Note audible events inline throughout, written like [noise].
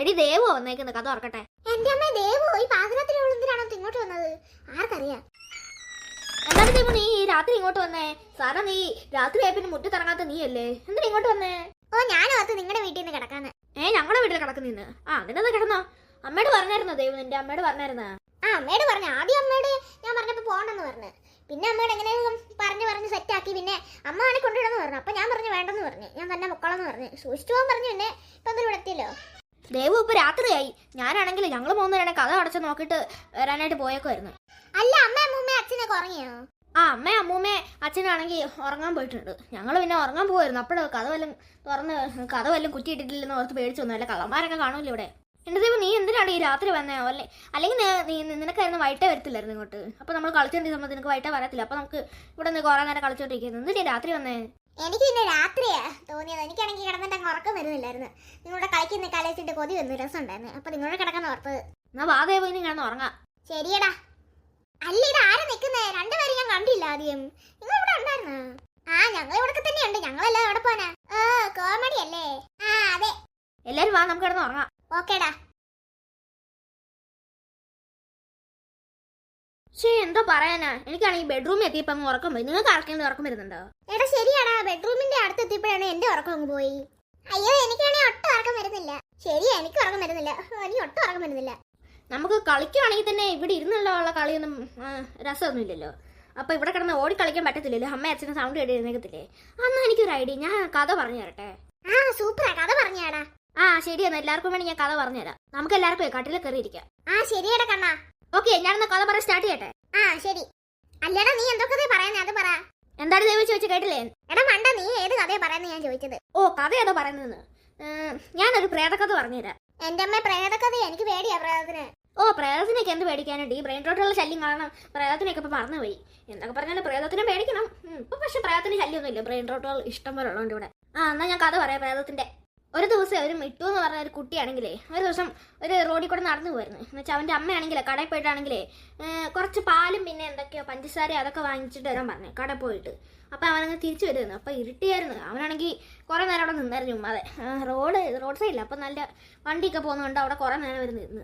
എടി ദേവോ വന്നേക്കുന്ന. കഥ ഓർക്കട്ടെ എന്റെ അമ്മ ദേവോ ഈ പാതിരാത്രി എന്തിനാണോ ഇങ്ങോട്ട് വന്നത്? ആർക്കറിയാം. എന്താണ് ദേവു നീ രാത്രി ഇങ്ങോട്ട് വന്നേ. സാറാ നീ രാത്രി ആയപ്പിന് മുറ്റത്തിറങ്ങാത്ത നീയല്ലേ? എന്തിനാ ഇങ്ങോട്ട് വന്നേ? ഓ ഞാൻ ഓർത്ത് നിങ്ങളുടെ വീട്ടിൽ നിന്ന് കിടക്കാന്ന്. ഏ ഞങ്ങളുടെ വീട്ടിൽ കിടക്കുന്നിന്ന്? ആ അതിനെന്താ കിടന്നോ. അമ്മയോട് പറഞ്ഞായിരുന്നോ ദേവു നിന്റെ? അമ്മയോട് പറഞ്ഞായിരുന്നാ? ആ അമ്മയോട് പറഞ്ഞു. ആദ്യം അമ്മയോട് ഞാൻ പറഞ്ഞപ്പോ പോണെന്ന് പറഞ്ഞു. പിന്നെ അമ്മയോട് എങ്ങനെയും പറഞ്ഞു പറഞ്ഞ് സെറ്റാക്കി പിന്നെ അമ്മ ആണെങ്കിൽ കൊണ്ടുവിടാന്ന് പറഞ്ഞു. അപ്പൊ ഞാൻ പറഞ്ഞു വേണ്ടെന്ന് പറഞ്ഞു. ഞാൻ തന്നെ മുക്കളെന്ന് പറഞ്ഞു. സൂക്ഷിച്ചു പോകാൻ പറഞ്ഞു. എന്നെ ഇപ്പൊ എന്തൊരു ഇവിടെ എത്തിയല്ലോ. ദേവു ഇപ്പൊ രാത്രിയായി. ഞാനാണെങ്കിൽ ഞങ്ങൾ പോകുന്നവരാണ് കഥ അടച്ച് നോക്കിട്ട് വരാനായിട്ട് പോയേക്കുമായിരുന്നു അല്ല അമ്മ അമ്മൂമ്മ അച്ഛനൊക്കെ ഉറങ്ങിയോ? ആ അമ്മ അമ്മൂമ്മ അച്ഛനാണെങ്കിൽ ഉറങ്ങാൻ പോയിട്ടുണ്ട്. ഞങ്ങൾ പിന്നെ ഉറങ്ങാൻ പോകുമായിരുന്നു അപ്പോഴും കഥ വല്ലതും തുറന്ന് കഥ വല്ലതും കുറ്റിയിട്ടിട്ടില്ലെന്ന് ഓർത്ത് പേടിച്ചു വന്നു. അല്ല കള്ളന്മാരൊക്കെ കാണുമല്ലോ ഇവിടെ. എന്റെ ദൈവം നീ എന്തിനാണ് ഈ രാത്രി വന്നേ? അല്ലേ അല്ലെങ്കിൽ നീ- നിനക്കായിരുന്നു വൈകിട്ടേ വരത്തില്ലായിരുന്നു ഇങ്ങോട്ട്. അപ്പോൾ നമ്മൾ കളിച്ചോണ്ടിരുന്ന സമയത്ത് നിനക്ക് വൈകിട്ടേ വരത്തില്ല. അപ്പോൾ നമുക്ക് ഇവിടെ നിന്ന് കുറേ നേരം കളിച്ചോണ്ടിരിക്കുന്നത് എന്തിനാ രാത്രി വന്നേ? എനിക്ക് പിന്നെ രാത്രിയാ തോന്നിയത്. എനിക്കാണെങ്കിൽ കിടന്നിട്ട് അങ്ങ് ഉറക്കം വരുന്നില്ലായിരുന്നു. നിങ്ങളുടെ കളിക്കുന്ന കലച്ചിട്ട് കൊതി വന്നു. രസം ഉണ്ടായിരുന്നു അപ്പൊ നിങ്ങളുടെ കിടക്കാൻ ഓർത്തത് എന്നാ വാതേ പോയി കിടന്ന് ഉറങ്ങാം. ശരിയടാ. അല്ല ഇത് ആരാ നിൽക്കുന്നേ രണ്ടുപേരും ഞാൻ കണ്ടില്ല ആദ്യം. നിങ്ങൾ ഇവിടെ ഉണ്ടായിരുന്നോ? ആ ഞങ്ങൾ ഇവിടെ തന്നെയുണ്ട്. ഞങ്ങളെല്ലാം എവിടെ പോനാ ആ കോമഡി അല്ലേ ആ അതെ. എല്ലാരും വാ നമുക്ക് കിടന്ന് ഉറങ്ങാം. ഓക്കേടാ. ശരി എന്തോ പറയാനാ. എനിക്കാണെങ്കിൽ ബെഡ്റൂമിൽ എത്തിയപ്പോൾ അങ്ങ് ഉറക്കം പോയി. നിങ്ങൾക്ക് ആർക്കെങ്കിലും ഉറക്കം വരുന്നുണ്ടോ? എടാ ശരിയാടാ. ബെഡ്റൂമിന്റെ അടുത്ത് എത്തിയപ്പോഴാണ് എന്റെ ഉറക്കം അങ്ങ് പോയി. അയ്യോ എനിക്കാണെങ്കിൽ ഒട്ടും ഉറക്കം വരുന്നില്ല. ശരിയാ എനിക്ക് ഉറക്കം വരുന്നില്ല. എനിക്ക് ഒട്ടും ഉറക്കം വരുന്നില്ല. നമുക്ക് കളിക്കുവാണെങ്കിൽ തന്നെ ഇവിടെ ഇരുന്നുള്ള കളിയൊന്നും രസമൊന്നും രസമൊന്നുമില്ലല്ലോ. അപ്പൊ ഇവിടെ കിടന്ന് ഓടി കളിക്കാൻ പറ്റത്തില്ലല്ലോ. അമ്മ അച്ഛനും സൗണ്ട് കേട്ട് എഴുന്നേക്കത്തില്ലേ? അന്ന് എനിക്കൊരു ഐഡിയ ഞാൻ കഥ പറഞ്ഞു തരട്ടെ? ആ സൂപ്പറാ കഥ പറഞ്ഞാടാ. ആ ശരിയെന്നാ. എല്ലാവർക്കും വേണ്ടി ഞാൻ കഥ പറഞ്ഞുതരാം നമുക്ക് എല്ലാവർക്കും കട്ടിൽ കയറിയിരിക്കാം. ആ ശരിയടാ കണ്ണാ. ഓക്കെ ഞാനെന്നാ കഥ പറയാൻ സ്റ്റാർട്ട് ചെയ്യട്ടെ? ആ ശരി. അല്ലടാ നീ എന്തൊക്കെ പറയുന്നേ? അത് പറ. എന്താണ് ദൈവം ചോദിച്ചു കേട്ടില്ലേ? എടാ മണ്ട നീ ഏത് കഥയാ പറയുന്നത് ഞാൻ ചോദിച്ചത്? ഓ കഥ ഏതോ പറയുന്നതെന്ന്? ഒരു ഞാനൊരു പ്രേതകഥ പറഞ്ഞുതരാം. എന്റെ അമ്മ പ്രേതകഥ എനിക്ക് പേടിയാ പ്രേതത്തിന്. ഓ പ്രേതത്തിനൊക്കെ എന്ത് പേടിക്കാനുണ്ട് ഈ ബ്രെയിൻ റോട്ടുള്ള ശല്യം കാരണം പ്രേതത്തിനൊക്കെ ഇപ്പൊ മറന്നുപോയി എന്തൊക്കെ പറഞ്ഞാലും പ്രേതത്തിനെ പേടിക്കണം. ഇപ്പൊ പക്ഷെ പ്രേതത്തിന് ശല്യമൊന്നുമില്ല ബ്രെയിൻ റോട്ടുകൾ ഇഷ്ടം പോലെ ഉള്ളതുകൊണ്ട് ഇവിടെ. ആ എന്നാ ഞാൻ കഥ പറയാം പ്രേതത്തിന്റെ. ഒരു ദിവസം ഒരു മിട്ടു എന്ന് പറഞ്ഞ ഒരു കുട്ടിയാണെങ്കിലേ ഒരു ദിവസം ഒരു റോഡിൽ കൂടെ നടന്നു പോയിരുന്നു. എന്ന് വെച്ചാൽ അവന്റെ അമ്മയാണെങ്കിലേ കടയിൽ പോയിട്ടാണെങ്കിലേ കുറച്ച് പാലും പിന്നെ എന്തൊക്കെയോ പഞ്ചസാര അതൊക്കെ വാങ്ങിച്ചിട്ട് വരാൻ പറഞ്ഞു കട പോയിട്ട്. അപ്പോൾ അവനങ്ങ് തിരിച്ചു വരുന്നു അപ്പോൾ ഇരുട്ടിയായിരുന്നു. അവനാണെങ്കിൽ കുറേ നേരം അവിടെ നിന്നായിരുന്നു അതെ റോഡ് റോഡ് സൈഡില്ല അപ്പോൾ നല്ല വണ്ടിയൊക്കെ പോകുന്നതുകൊണ്ട് അവിടെ കുറേ നേരം വരെ നിന്ന്.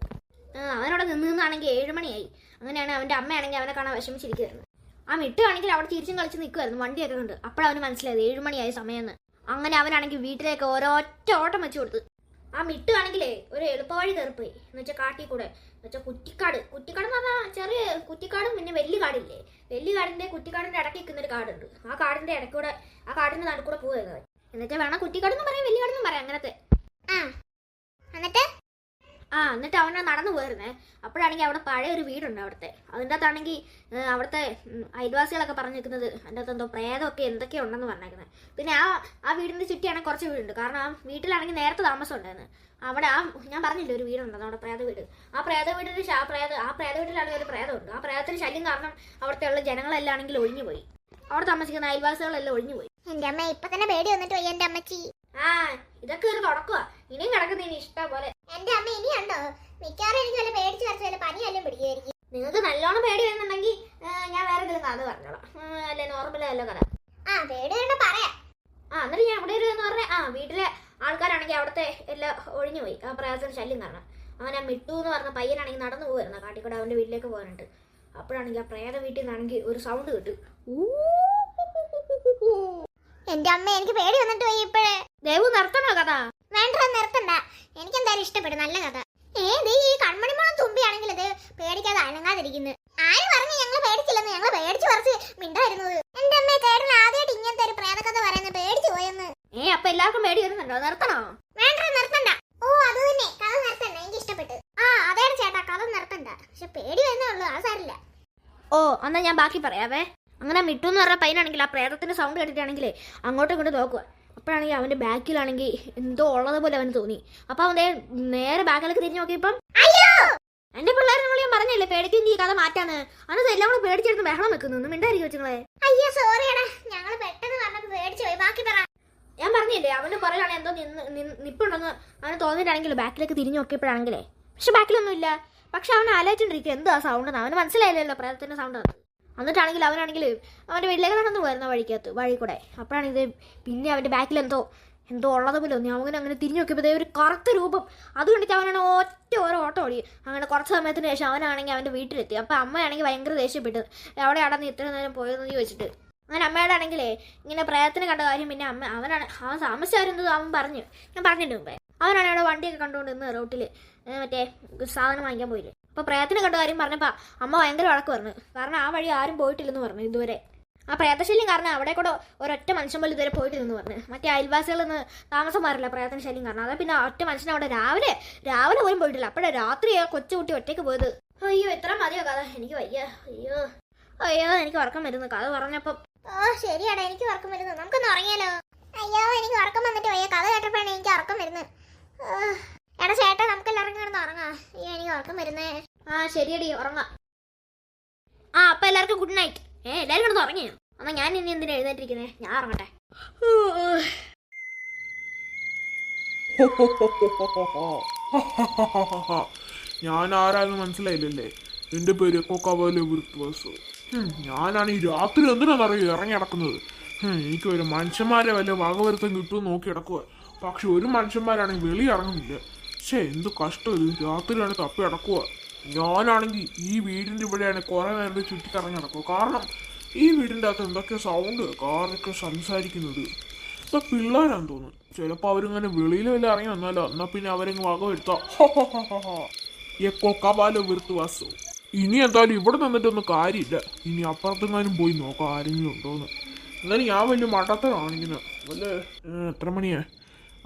അവനവിടെ നിന്ന് നിന്നാണെങ്കിൽ ഏഴ് മണിയായി അങ്ങനെയാണ് അവന്റെ അമ്മയാണെങ്കിൽ അവനെ കാണാൻ വിഷമിച്ചിരിക്കുന്നത് ആ മിട്ട് ആണെങ്കിൽ അവിടെ തിരിച്ചും കളിച്ച് നിൽക്കുമായിരുന്നു വണ്ടിയൊക്കെ ഉണ്ട് അപ്പോഴവന് മനസ്സിലായത്. ഏഴ് മണിയായ സമയമെന്ന്. അങ്ങനെ അവനാണെങ്കിൽ വീട്ടിലേക്ക് ഓരോറ്റ ഓട്ടം വെച്ചു കൊടുത്തു. ആ മിട്ടുവാണെങ്കിലേ ഒരു എളുപ്പവഴി കയറിപ്പോയി. എന്ന് വെച്ചാൽ കാട്ടിൽ കൂടെ. എന്ന് വെച്ചാൽ കുറ്റിക്കാട്. കുറ്റിക്കാട് എന്ന് പറഞ്ഞാൽ ചെറിയ കുറ്റിക്കാടും പിന്നെ വലിയ കാടില്ലേ വലിയ കാടിന്റെ കുറ്റിക്കാടിന്റെ ഇടയ്ക്ക് നിൽക്കുന്ന ഒരു കാടുണ്ട്. ആ കാടിന്റെ ഇടയ്ക്കൂടെ ആ കാടിന്റെ നടുക്കൂടെ പോവുക എന്നുവെച്ചാൽ വേണം കുറ്റിക്കാടെന്ന് പറയാം വലിയ കാടെന്ന് പറയാം അങ്ങനത്തെ. ആ. എന്നിട്ട്? ആ എന്നിട്ട് അവനെ നടന്നു പോയിരുന്നേ. അപ്പോഴാണെങ്കിൽ അവിടെ പഴയ ഒരു വീടുണ്ട് അവിടുത്തെ. അതിന്റെ അകത്താണെങ്കിൽ അവിടുത്തെ അയൽവാസികളൊക്കെ പറഞ്ഞു നിൽക്കുന്നത് അതിന്റെ അകത്ത് എന്തോ പ്രേതമൊക്കെ എന്തൊക്കെയോ ഉണ്ടെന്ന് പറഞ്ഞേക്കുന്നത് പിന്നെ ആ ആ വീടിന്റെ ചുറ്റിയാണെങ്കിൽ കുറച്ച് വീടുണ്ട്. കാരണം ആ വീട്ടിലാണെങ്കിൽ നേരത്തെ താമസം ഉണ്ടായിരുന്നു അവിടെ ആ ഞാൻ പറഞ്ഞില്ലേ ഒരു വീടുണ്ടെന്ന് അവിടെ പ്രേത വീട്. ആ പ്രേത വീടിന് ആ പ്രേത ആ പ്രേത വീട്ടിലാണെങ്കിൽ ഒരു പ്രേതമുണ്ട്. ആ പ്രേതത്തിന് ശല്യം കാരണം അവിടുത്തെ ഉള്ള ജനങ്ങളെല്ലാം ആണെങ്കിൽ ഒഴിഞ്ഞു പോയി. അവിടെ താമസിക്കുന്ന അയൽവാസികളെല്ലാം ഒഴിഞ്ഞു പോയി. എന്റെ അമ്മ ഇപ്പൊ തന്നെ പേടി വന്നിട്ട് പോയി എന്റെ അമ്മച്ചി. ആ ഇതൊക്കെ ഒരു തുടക്കുക ഇനിയും കിടക്കുന്നതിന് ഇനി ഇഷ്ടം പോലെ. എന്റെ അമ്മ ഇനിയുണ്ടോ മിക്കവാറും എനിക്ക് വല്ല പേടിച്ച് വരച്ച് വല്ല പനിയെല്ലാം പിടിക്കുമായിരിക്കും. നിങ്ങൾക്ക് നല്ലോണം പേടി വരുന്നുണ്ടെങ്കിൽ ഞാൻ വേറെ എന്തെങ്കിലും കഥ പറഞ്ഞോളാം. അല്ലെ അല്ലേ അല്ലോ കഥ? ആ പേടി വേണ്ട പറയാം. ആ എന്നിട്ട് ഞാൻ ഇവിടെ ഒരു എന്ന് പറഞ്ഞാൽ ആ വീട്ടിലെ ആൾക്കാരാണെങ്കിൽ അവിടുത്തെ എല്ലാം ഒഴിഞ്ഞു പോയി. ആ പ്രയാസം ശല്യം കാരണം. ആ മിട്ടു എന്ന് പറഞ്ഞ പയ്യനാണെങ്കിൽ നടന്നു പോയിരുന്നു കാട്ടിക്കൂടെ അവന്റെ വീട്ടിലേക്ക് പോകാനുണ്ട് അപ്പോഴാണെങ്കിൽ ആ പ്രേത വീട്ടിൽ നിന്നാണെങ്കിൽ ഒരു സൗണ്ട് കേട്ടു. എന്റെ അമ്മ എനിക്ക് പേടി വന്നിട്ട് പോയി ഇപ്പോഴേ. ദേവു നിർത്തണോ കഥ? വേണ്ട ഇഷ്ടപ്പെട്ടു. നല്ല കഥ. ഏത് ഈ കൺമണിമോളം തുമ്പിയാണെങ്കിൽ അത് പേടിക്കാതെ അനങ്ങാതിരിക്കുന്നു. ആര് പറഞ്ഞു ഞങ്ങൾ പേടിച്ചില്ലെന്ന്? ഞങ്ങൾ പേടിച്ചു കുറച്ച് മിണ്ടായിരുന്നത്. എന്റെ അമ്മ ചേട്ടൻ ആദ്യമായിട്ട് ഇങ്ങനത്തെ ഒരു പ്രേതകഥ പറയുന്നത് പേടിച്ചു പോയെന്ന്. ഏ അപ്പൊ എല്ലാവർക്കും പേടി വരുന്നുണ്ടോ? നിർത്തണോ? വേണ്ട നിർത്തണ്ട. ഓ അത് തന്നെ. കഥ നിർത്തണ്ട. എനിക്ക് ഇഷ്ടപ്പെട്ടു. ആ അതേ ചേട്ടാ. കഥ നിർത്തണ്ട. പക്ഷെ പേടി വരുന്നേ ഉള്ളൂ. അത് സാരില്ല. ഓ എന്നാ ഞാൻ ബാക്കി പറയാവേ. അങ്ങനെ മിട്ടു എന്ന് പറഞ്ഞ പയ്യനാണെങ്കിൽ ആ പ്രേതത്തിന്റെ സൗണ്ട് കേട്ടിട്ടാണെങ്കിൽ അങ്ങോട്ടും ഇങ്ങോട്ട് നോക്കുക അപ്പോഴാണെങ്കിൽ അവന്റെ ബാക്കിലാണെങ്കിൽ എന്തോ ഉള്ളത് പോലെ അവന് തോന്നി. അപ്പൊ അവൻ നേരെ ബാക്കിലേക്ക് തിരിഞ്ഞു നോക്കിയപ്പം എന്റെ പിള്ളേരെ ഞാൻ പറഞ്ഞില്ലേ പേടിക്കും ഈ കഥ മാറ്റാന്ന്? അന്നത് എല്ലാം കൂടെ പേടിച്ചെടുത്ത് ബഹളം വെക്കുന്നു. മിണ്ടായിരിക്കും വെച്ചുങ്ങളെ അയ്യോ സോറിയടാ ഞങ്ങൾ പെട്ടെന്ന് പേടിച്ചു പോയി. ബാക്കി പറ. ഞാൻ പറഞ്ഞില്ലേ അവന്റെ പുറകിലാണ് എന്തോ നിന്ന് നിപ്പുണ്ടെന്ന് അവന് തോന്നിയിട്ടാണെങ്കിൽ ബാക്കിലേക്ക് തിരിഞ്ഞു നോക്കിയപ്പോഴാണെങ്കിലേ. പക്ഷെ ബാക്കിലൊന്നും ഇല്ല പക്ഷെ അവൻ ആലോചിച്ചോണ്ടിരിക്കും എന്താ സൗണ്ട് അവന് മനസ്സിലായില്ലല്ലോ പ്രേതത്തിന്റെ സൗണ്ട് എന്നിട്ടാണെങ്കിൽ അവനാണെങ്കിൽ അവന്റെ വീട്ടിലേക്ക് നടന്നു വരുന്ന വഴിക്കകത്ത് വഴി കൂടെ അപ്പോഴാണ് ഇത് പിന്നെ അവന്റെ ബാക്കിൽ എന്തോ എന്തോ ഉള്ളത് പോലെ തോന്നി. അവൻ അങ്ങനെ തിരിഞ്ഞു നോക്കിയപ്പോൾ ഒരു കറുത്ത രൂപം. അത് കണ്ടിട്ട് അവനാണ് ഒറ്റ ഓരോ ഓട്ടം ഓടി. അങ്ങനെ കുറച്ച് സമയത്തിന് ശേഷം അവനാണെങ്കിൽ അവന്റെ വീട്ടിലെത്തി. അപ്പോൾ അമ്മയാണെങ്കിൽ ഭയങ്കര ദേഷ്യപ്പെട്ടു. എവിടെയാടാ നീ ഇത്ര നേരം പോയതെന്ന് ചോദിച്ചിട്ട്? അങ്ങനെ അമ്മയുടെ ആണെങ്കിലേ ഇങ്ങനെ പ്രയത്നം കണ്ട കാര്യം പിന്നെ അമ്മ അവനാണ് അവൻ താമസിച്ചായിരുന്നത് അവൻ പറഞ്ഞു. ഞാൻ പറഞ്ഞിട്ട് മുമ്പേ. അവനാണ് അവിടെ വണ്ടിയൊക്കെ കണ്ടുകൊണ്ട് നിന്ന് റോട്ടിൽ മറ്റേ സാധനം വാങ്ങിക്കാൻ പോയില്ലേ അപ്പോൾ പ്രേതത്തിനെ കണ്ട കാര്യം പറഞ്ഞപ്പോൾ അമ്മ ഭയങ്കര വഴക്ക് പറഞ്ഞു. കാരണം ആ വഴി ആരും പോയിട്ടില്ലെന്ന് പറഞ്ഞു ഇതുവരെ. ആ പ്രേതശല്യം കാരണം അവിടെ കൂടെ ഒരൊറ്റ മനുഷ്യൻ പോലും ഇതുവരെ പോയിട്ടില്ലെന്ന് പറഞ്ഞു. മറ്റേ അയൽവാസികളിൽ നിന്ന് താമസം മാറില്ല പ്രേതന ശല്യം കാരണം. അതാ പിന്നെ ഒറ്റ മനുഷ്യൻ അവിടെ രാവിലെ രാവിലെ പോലും പോയിട്ടില്ല. അപ്പോഴേ രാത്രി ആ കൊച്ചുകുട്ടി ഒറ്റയ്ക്ക് പോയത്. അയ്യോ എത്ര മതിയോ കഥ? എനിക്ക് വയ്യ. അയ്യോ അയ്യോ എനിക്ക് ഉറക്കം വരുന്നു. കഥ പറഞ്ഞപ്പം ഓ ശരിയാടാ എനിക്ക് ഉറക്കം വരുന്നു. നമുക്കൊന്ന് ഉറങ്ങിയാലോ? അയ്യോ എനിക്ക് ഉറക്കം വന്നിട്ട് വയ്യ. കഥ കേട്ടപ്പോഴാണ് എനിക്ക് ഉറക്കം വരുന്നത്. എടാ ചേട്ടാ നമുക്ക് എല്ലാവർക്കും കിടന്ന് ഉറങ്ങാം. ഈ എനിക്ക് ഉറക്കം വരുന്നേ. ആ ശരിയടി ഉറങ്ങാം. ആ അപ്പം എല്ലാവർക്കും ഗുഡ് നൈറ്റ് ഏ എല്ലാവരും കിടന്ന് ഉറങ്ങിയോ? എന്നാ ഞാൻ ഇനി എന്തിനാ എഴുന്നേറ്റിരിക്കുന്നേ? ഞാൻ ഉറങ്ങട്ടെ. ഞാൻ ആരാന്ന് മനസ്സിലായില്ലല്ലേ? എന്റെ പേര് കൊക്കാവോലെ വൃത്വാസു ഞാനാണ് ഈ രാത്രി എന്തിനാണെന്നറിയോ ഇറങ്ങി നടക്കുന്നത്? എനിക്ക് ഒരു മനുഷ്യന്മാരെ വല്ല വകവരുത്തം കിട്ടുമെന്ന് നോക്കി കിടക്കുക പക്ഷെ ഒരു മനുഷ്യന്മാരാണെങ്കിൽ വെളി ഇറങ്ങുന്നില്ല. പക്ഷേ എന്ത് കഷ്ടം ഇത്. രാത്രിയാണ് തപ്പി അടക്കുക ഞാനാണെങ്കിൽ ഈ വീടിന്റെ ഇവിടെയാണ് കുറേ നേരത്തെ ചുറ്റിക്കറങ്ങി നടക്കുക. കാരണം ഈ വീടിന്റെ അകത്ത് എന്തൊക്കെ സൗണ്ട് കാറൊക്കെ സംസാരിക്കുന്നത്. ഇപ്പം പിള്ളേരാന്ന് തോന്നുന്നു. ചിലപ്പോൾ അവരിങ്ങനെ വെളിയിൽ വല്ല ഇറങ്ങി വന്നാലോ? എന്നാൽ പിന്നെ അവരങ്ങ് വക വരുത്താം. വീർത്ത് വിർത്തുവാസു ഇനി എന്തായാലും ഇവിടെ നിന്നിട്ടൊന്നും കാര്യമില്ല. ഇനി അപ്പുറത്തെങ്ങാനും പോയി നോക്കാം ആരെങ്കിലും ഉണ്ടോന്ന്. എന്നാലും ഞാൻ വലിയ മടത്തരാണ് ഇങ്ങനെ. വല്ല എത്ര മണിയാ?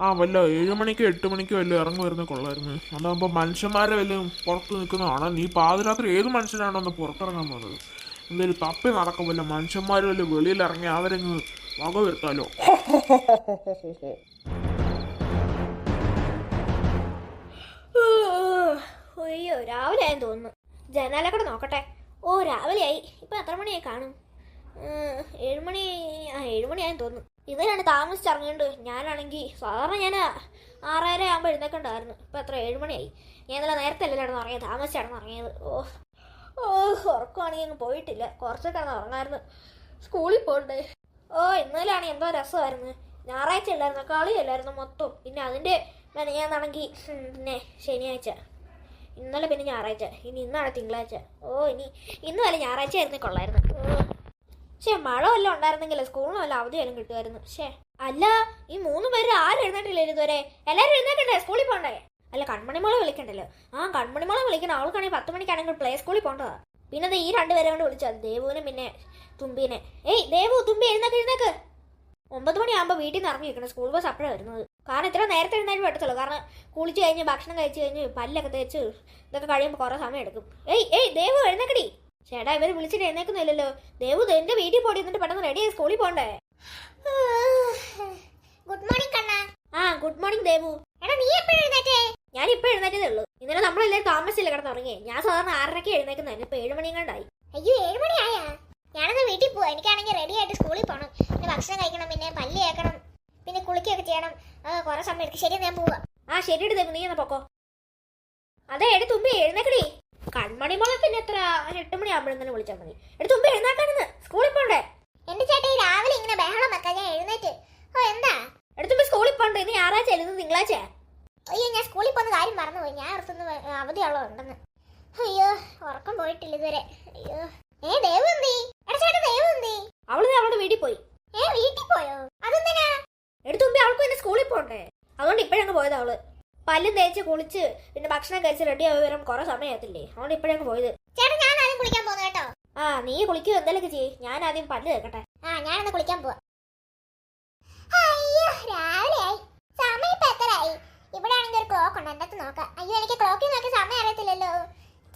ആ വല്ല ഏഴ് മണിക്കോ എട്ട് മണിക്കോ വല്ല ഇറങ്ങി വരുന്ന കൊള്ളായിരുന്നു. അതാകുമ്പോൾ മനുഷ്യന്മാരെ വല്ലതും പുറത്ത് നിൽക്കുന്നതാണ്. നീ പാതിരാത്രി ഏത് മനുഷ്യനാണോ ഒന്ന് പുറത്തിറങ്ങാൻ പോകുന്നത് എന്തെങ്കിലും തപ്പി നടക്കും വല്ല മനുഷ്യന്മാർ വല്ല വെളിയിൽ ഇറങ്ങി അവരങ്ങ് വക വരുത്താലോ? അയ്യോ രാവിലെ ആയെന്ന് തോന്നുന്നു ജനാലക്കൂടെ നോക്കട്ടെ. ഓ രാവിലെയായി. ഇപ്പം എത്ര മണിയായി കാണും? ഏഴുമണി ആ ഏഴുമണിയായെന്ന് തോന്നുന്നു. ഇതിനാണ് താമസിച്ചിറങ്ങേണ്ടത്. ഞാനാണെങ്കിൽ സാധാരണ ഞാൻ ആറര ആകുമ്പോൾ എഴുന്നേക്കണ്ടായിരുന്നു. ഇപ്പം എത്ര? ഏഴുമണിയായി ഞാൻ ഇന്നലെ നേരത്തെ അല്ലേ കിടന്ന് ഉറങ്ങിയത്? താമസിച്ചാണ് ഉറങ്ങിയത്. ഓ ഓ ഉറക്കമാണെങ്കിൽ അങ്ങ് പോയിട്ടില്ല. കുറച്ച് കിടന്ന് ഉറങ്ങായിരുന്നു. സ്കൂളിൽ പോകണ്ടേ? ഓ ഇന്നലെയാണ് എന്തോ രസമായിരുന്നു. ഞായറാഴ്ച അല്ലായിരുന്നു? കളിയല്ലായിരുന്നു മൊത്തം? പിന്നെ അതിന്റെ മെനയാന്നാണെങ്കിൽ പിന്നെ ശനിയാഴ്ച. ഇന്നലെ പിന്നെ ഞായറാഴ്ച. ഇനി ഇന്നാണ് തിങ്കളാഴ്ച. ഓ ഇനി ഇന്ന് വല്ല ഞായറാഴ്ച ആയിരുന്നു കൊള്ളായിരുന്നു. ഓ പക്ഷേ മഴ വല്ലതും ഉണ്ടായിരുന്നെങ്കിൽ സ്കൂളിന് വല്ല അവധി വല്ലതും കിട്ടുമായിരുന്നു. ഷേ അല്ല ഈ മൂന്ന് പേര് ആരും എഴുന്നേറ്റില്ല ഇതുവരെ? എല്ലാവരും എഴുന്നേക്കണ്ടേ സ്കൂളിൽ പോകണ്ടേ അല്ല കൺമണിമോളെ വിളിക്കണ്ടല്ലോ. ആ കൺമണിമോളെ വിളിക്കണം അവൾക്കാണെങ്കിൽ പത്ത് മണിക്കാണെങ്കിൽ പ്ലേ സ്കൂളിൽ പോകണ്ടതാ പിന്നെ ഈ രണ്ടുപേരെ കൊണ്ട് വിളിച്ചാൽ ദേവുവിനെ പിന്നെ തുമ്പിനെ. ഏയ് ദേവു തുമ്പി എഴുന്നേക്ക് എഴുന്നേക്ക്. ഒമ്പത് മണിയാകുമ്പോൾ വീട്ടിൽ നിന്ന് ഇറങ്ങി വെക്കണം സ്കൂൾ ബസ് അപ്പോഴാണ് വരുന്നത്. കാരണം ഇത്ര നേരത്തെ എഴുന്നേറ്റ് പറ്റത്തുള്ളൂ. കാരണം കുളിച്ച് കഴിഞ്ഞ് ഭക്ഷണം കഴിച്ച് കഴിഞ്ഞ് പല്ലൊക്കെ തേച്ച് ഇതൊക്കെ കഴിയുമ്പോൾ കുറേ സമയം എടുക്കും. ഏയ് ഏയ് ദേവു എഴുന്നേക്കടി ചേട്ടാ ഇവർ വിളിച്ചിട്ട് എഴുന്നേക്കുന്നില്ലല്ലോ ദേവു എന്റെ വീട്ടിൽ പോടി എന്നിട്ട് പെട്ടെന്ന് റെഡി ആയി സ്കൂളിൽ പോണ്ടേ? ഗുഡ് മോർണിംഗ് കണ്ണ. ആ ഗുഡ് മോർണിംഗ് ദേവു. എടാ നീ എപ്പോഴും എഴുന്നേറ്റേ? ഞാൻ ഇപ്പൊ എഴുന്നേറ്റതേ ഉള്ളൂ. ഇന്നലെ നമ്മളെല്ലാവരും താമസിച്ചില്ല കിടന്നുറങ്ങി ഞാൻ സാധാരണ ആറരയ്ക്ക് എഴുന്നേക്കുന്നതായിരുന്നു ഇപ്പൊ ഏഴ് മണിയും കണ്ടായി. അയ്യോ ഏഴ് മണിയായാ? ഞാനൊന്ന് വീട്ടിൽ പോവാ. എനിക്കാണെങ്കിൽ റെഡി ആയിട്ട് സ്കൂളിൽ പോകണം പിന്നെ ഭക്ഷണം കഴിക്കണം പിന്നെ പല്ല് കേൾക്കണം പിന്നെ കുളിക്കുകയൊക്കെ ചെയ്യണം. കുറെ സമയം എടുക്കും ശരി ഞാൻ പോവാ. ആ ശരി ദേവു. നീ എന്നാ പൊക്കോ. അതെ എടി തുമ്പി എഴുന്നേക്കടി. കൺമണി മോളെ പിന്നെ എത്ര? എട്ട് മണി തന്നെ വിളിച്ചാൽ മതി. എടുത്ത് മുമ്പ് എഴുന്നേക്കാണെന്ന് സ്കൂളിൽ പോണ്ടേ? എന്റെ ചേട്ടാ ഈ രാവിലെ ഇങ്ങനെ ബഹളം വെക്കാൻ ഞാൻ എഴുന്നേറ്റ്. ഓ എന്താ? എടുത്ത് മുമ്പ് സ്കൂളിൽ പോണ്ടേ? ഇന്ന് ഞായറാഴ്ച അല്ലെന്ന് തിങ്കളാഴ്ച. അയ്യോ ഞാൻ സ്കൂളിൽ പോകുന്ന കാര്യം മറന്നുപോയി. ഞാൻ അടുത്തുനിന്ന് അവധിയാളോ ഉണ്ടെന്ന്. അയ്യോ ഉറക്കം പോയിട്ടില്ല ഇതുവരെ. അയ്യോ. ഏ ദേവ് എന്തി? എടാ ചേട്ടാ ദേവ് എന്തി? അവൾ അവളുടെ വീട്ടിൽ പോയി. ഏ വീട്ടിൽ പോയോ? അതെന്തിനാ? എടുത്ത് മുമ്പ് അവൾക്ക് പിന്നെ സ്കൂളിൽ പോണ്ടേ? അതുകൊണ്ട് ഇപ്പോഴങ്ങ് പോയത് അവൾ. പല്ലും തേച്ച് കുളിച്ച് പിന്നെ ഭക്ഷണം കഴിച്ച് റെഡി ആയി വരും കുറെ സമയത്തില്ലേ അതുകൊണ്ട് ഇപ്പോഴങ്ങ് പോയത്. ചേട്ടാ ഞാൻ ആദ്യം കുളിക്കാൻ പോകുന്നു കേട്ടോ. ആ നീ കുളിക്കോ എന്തെങ്കിലും ചെയ്യ്. ഞാൻ ആദ്യം പല്ല് തേക്കട്ടെ. ആ ഞാനൊന്ന് കുളിക്കാൻ പോവാ. അയ്യോ രാവിലെ ആയി. സമയം ഇപ്പൊ എത്രയായി ഇവിടെ ആണെങ്കിൽ ഒരു ക്ലോക്ക് ഉണ്ട്. അടുത്ത് നോക്കാം. അയ്യോ എനിക്ക് ക്ലോക്കിൽ നോക്കി സമയം അറിയത്തില്ലല്ലോ.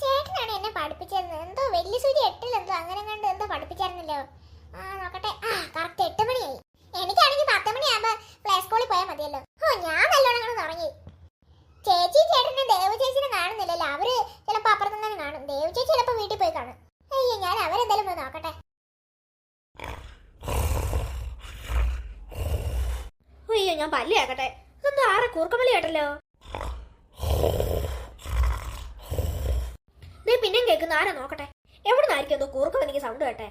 ചേട്ടനാണ് എന്നെ പഠിപ്പിച്ചിരുന്നത്. എന്തോ വലിയ സൂര്യ എട്ടിലെന്തോ അങ്ങനെ കണ്ട് എന്തോ പഠിപ്പിച്ചായിരുന്നല്ലോ. ആ നോക്കട്ടെ. ആ കറക്റ്റ് എട്ട് മണിയായി എനിക്കാണെങ്കിൽ പത്ത് മണിയാകുമ്പോ പ്ലേ സ്കൂളിൽ പോയാൽ മതിയല്ലോ ഓ ഞാൻ നല്ലോണം കൂടെ തുടങ്ങി ചേച്ചി ചേട്ടനെ ദേവ ചേച്ചിനെ കാണുന്നില്ലല്ലോ അവർ ചിലപ്പോ അപ്പുറത്ത് തന്നെ കാണും ദേവ ചേച്ചി ചിലപ്പോ വീട്ടിൽ പോയി കാണും അയ്യോ ഞാൻ അവരെന്തായാലും പോയി നോക്കട്ടെ അയ്യോ ഞാൻ പല്ല് കേക്കട്ടെ ഇതെന്താ ആരെ കൂർക്കമല്ലി കേട്ടല്ലോ ദേ പിന്നെയും കേൾക്കുന്ന ആരാ നോക്കട്ടെ? എവിടെ നിന്നായിരിക്കും എന്തോ കൂർക്കം എനിക്ക് സൗണ്ട് കേട്ടെ?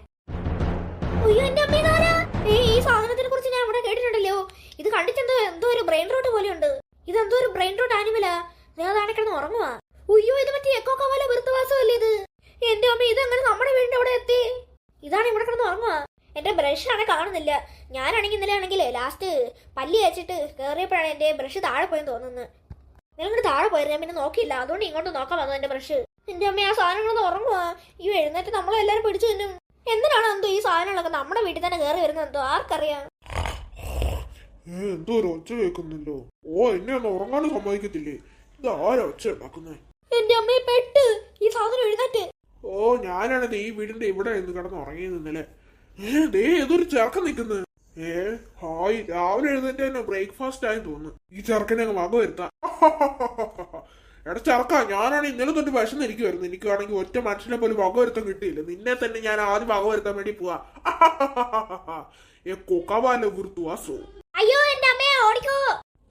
ഇതാരാ ഈ സാധനത്തിനെ കുറിച്ച് ഞാൻ ഇവിടെ കേട്ടിട്ടുണ്ടല്ലോ. ഇത് കണ്ടിട്ടെന്തോ എന്തോ ഒരു ബ്രെയിൻ റോട്ട് പോലെയുണ്ട്. എന്തോ ഒരു ബ്രെയിൻ റോട്ട് ആനിമലാ അതാണ് കിടന്ന് ഉറങ്ങുവാ. ഉയ്യോ ഇത് മറ്റേ എക്കോ കവാല വൃത്തവാസമല്ലേ ഇത്? എന്റെ അമ്മ ഇതങ്ങനെ നമ്മുടെ വീടിന്റെ അവിടെ എത്തി. ഇതാണ് ഇവിടെ കിടന്ന് ഉറങ്ങുവാ. എന്റെ ബ്രഷ് ആണ് കാണുന്നില്ല. ഞാനാണെങ്കിൽ ഇന്നലെ ആണെങ്കിൽ ലാസ്റ്റ് പല്ലി അയച്ചിട്ട് കേറിയപ്പോഴാണ് എന്റെ ബ്രഷ് താഴെ പോയെന്ന് തോന്നുന്നത്. നിങ്ങൾ താഴെ പോയത് ഞാൻ പിന്നെ നോക്കിയില്ല. അതുകൊണ്ട് ഇങ്ങോട്ട് നോക്കാൻ വന്നു എന്റെ ബ്രഷ് എന്റെ അമ്മ ആ സാധനങ്ങൾ ഉറങ്ങുവാ ഈ എഴുന്നേറ്റ് നമ്മളെല്ലാരും പിടിച്ചു തിന്നും. എന്തിനാണ് എന്തോ ഈ സാധനങ്ങളൊക്കെ? നമ്മുടെ വീട്ടിൽ തന്നെ കയറി വരുന്നത് എന്തോ? ആർക്കറിയാം? എന്തോ ഒരു ഒച്ച കേൾക്കുന്നല്ലോ. ഓ എന്നെ ഒന്ന് ഉറങ്ങാനും സമ്മതിക്കത്തില്ലേ? ഇത് ആരാ ഒച്ച ഉണ്ടാക്കുന്നേ എന്റെ അമ്മയെ പെട്ട്. ഈ സാധനം എഴുന്നേറ്റ്. ഓ ഞാനാണ് ഈ വീടിന്റെ ഇവിടെ നിന്ന് കിടന്ന് ഉറങ്ങിയത് ഇന്നലെ. ഏ ദേ ഏതൊരു ചെറുക്കൻ നിൽക്കുന്നത് ഏ ഹായ്. രാവിലെ എഴുന്നേറ്റ് തന്നെ ബ്രേക്ക്ഫാസ്റ്റ് ആയി തോന്നുന്നു. ഈ ചെറുക്കനെ അങ്ങ് വക വരുത്താം [laughs] എടാ ചെറുക്ക ഞാനാണ് ഇന്നലെ തൊട്ട് എനിക്ക് വേണമെങ്കിൽ ഒറ്റ മനുഷ്യനെ പോലും വക വരുത്താൻ കിട്ടിയില്ല. നിന്നെ തന്നെ ഞാൻ ആദ്യം വക വരുത്താൻ വേണ്ടി പോവാ. [laughs] ഏ കൊക്കവാല വൃത്തുവാസോ അയ്യോ എന്റെ അമ്മേ ഓടിക്കോ.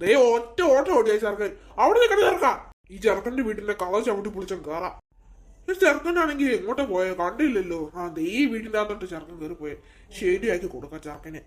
ദേ ഒറ്റ ഓട്ടം ഓടിയ ചെറുക്കൻ. അവിടെ നിൽക്കണ ചെറുക്ക. ഈ ചെറുക്കന്റെ വീട്ടിലെ കഥ ചവിട്ടി പൊളിച്ച കേറാം. ഈ ചെറുക്കനാണെങ്കിൽ എങ്ങോട്ടാ പോയോ? കണ്ടില്ലല്ലോ. ആ ദേ ഈ വീടിന്റെ അകത്തോട്ട് ചെറുക്കൻ കയറി പോയെ ശരിയാക്കി കൊടുക്കാം ചെറുക്കനെ.